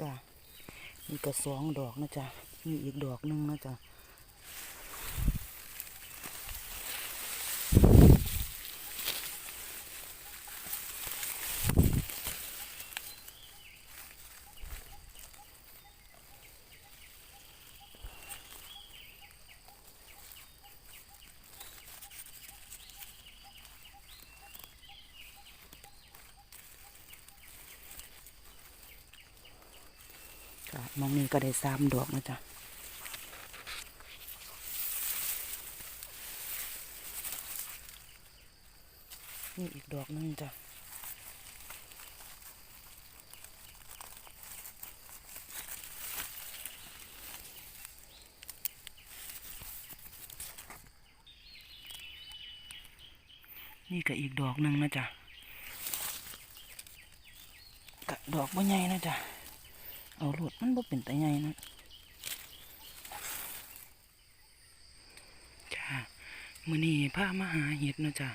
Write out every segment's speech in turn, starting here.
จ้ะมีกระสองดอกนะจ๊ะมีอีกดอกหนึงนะจ๊ะ จ้ะมองนี้ก็ได้สามดอกนะจ๊ะนี่อีกดอกหนึงจ้ะนี่ก็อีกดอกหนึ่งนะจ๊ะกะดอกบ่ใหญ่นะจ๊ะ เอาโลดมันบ่เป็นตาใหญ่นะจ้ามื้อนี้พามาหาเห็ดเนาะจ้ะ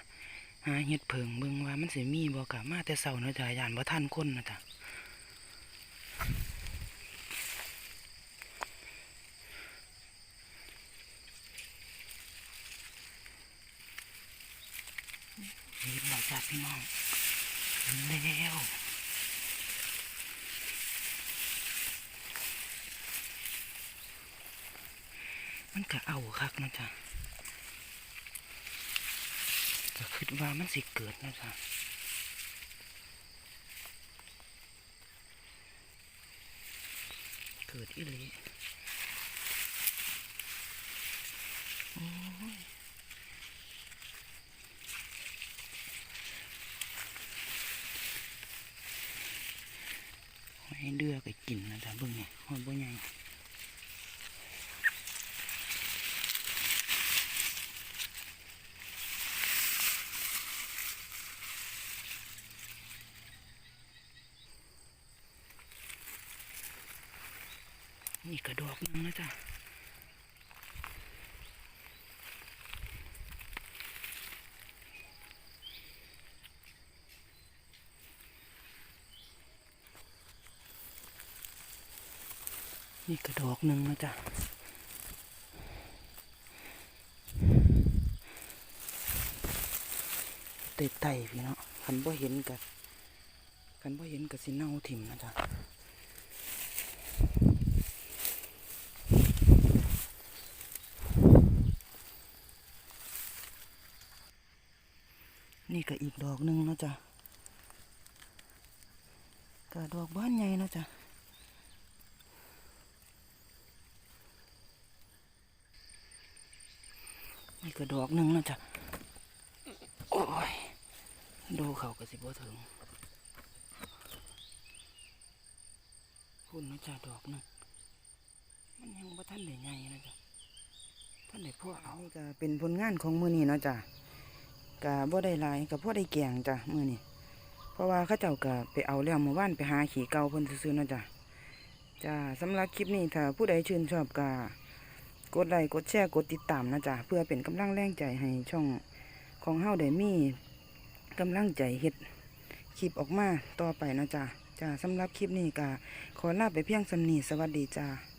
หาเห็ดเผิงเบิ่งว่ามันสิมีบ่กะมาแต่เช้าเนาะจ้ะย่านบ่ทันคนนะจ้ะเห็นแล้วจ้ะพี่น้องเห็นแล้ว มันก็เอาคักนะจ๊ะก็คิดว่ามันสิเกิดนะจ๊ะเกิดอีหลีโอ้ยให้เดือไปกินนะจ๊ะเบิ่งนี่หอยบ่ใหญ่ นี่กระดอกหนึงนะจ๊ะนี่กระดอกหนึ่งนะจ๊ะเตะไตพี่เนาะคันบ่เห็นกับคันบ่เห็นกับสิเน่าถิ่มนะจ๊ะ นี่ก็อีกดอกหนึ่งเนาะจ๊ะก็ดอกบ้านใหญ่เนาะจ๊ะนี่ก็ดอกหนึ่งเนาะจ๊ะโอ้ยดูเขาก็สิบ่ถึงพุ่นนะจ๊ะดอกหนึงมันยังบ่ทันได้ใหญ่นะจ๊ะท่านได้พ่อเอาจะเป็นผลงานของมือนี้เนาะจ๊ะ กะบ่ได้ลายกะพ่อได้แกงจ้ะมื้อนี้เพราะว่าเขาเจ้ากะไปเอาแล้วเมื่อวานไปหาขี่เก่าเพิ่นซื่อๆนะจ้ะจ้าสำหรับคลิปนี้ถ้าผู้ใดชื่นชอบกะกดไลค์กดแชร์กดติดตามนะจ้ะเพื่อเป็นกำลังแรงใจให้ช่องของเฮาได้มีกำลังใจเฮ็ดคลิปออกมาต่อไปนะจ้ะจ้าสำหรับคลิปนี้กะขอลาไปเพียงสำนีสวัสดีจ้า